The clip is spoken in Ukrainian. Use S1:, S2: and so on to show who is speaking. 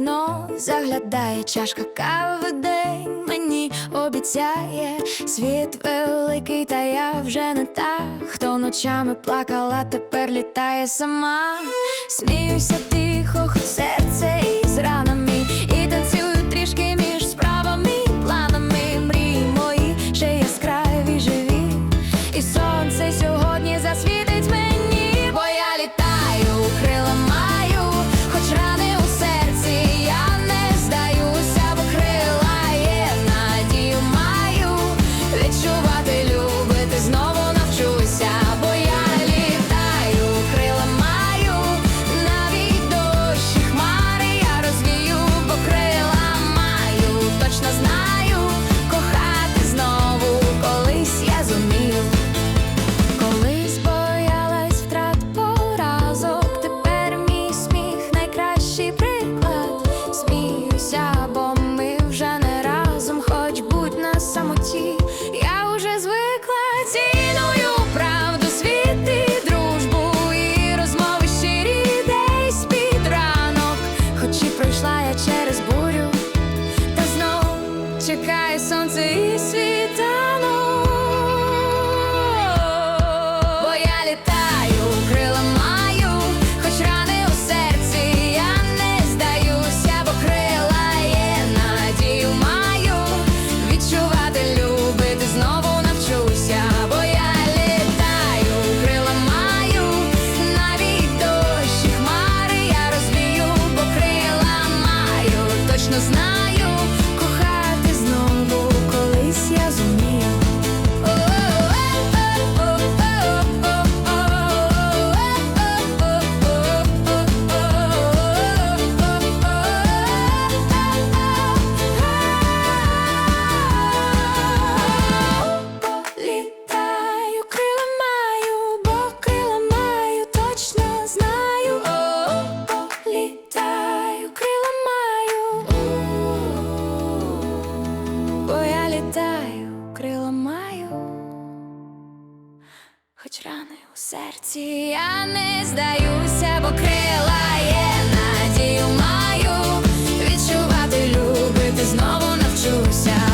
S1: вікно заглядає чашка кави день мені обіцяє світ великий, та я вже не та, хто ночами плакала, тепер літає сама. Сміюся чекає сонце і світанок. Бо я літаю, крила маю, хоч рани у серці, я не здаюся, бо крила є, надію маю, відчувати, любити знову навчуся, бо я літаю, крила маю, навіть дощі хмари я розвію, бо маю, точно знаю, хоч рани у серці, я не здаюся, бо крила є, надію маю, відчувати, любити знову навчуся,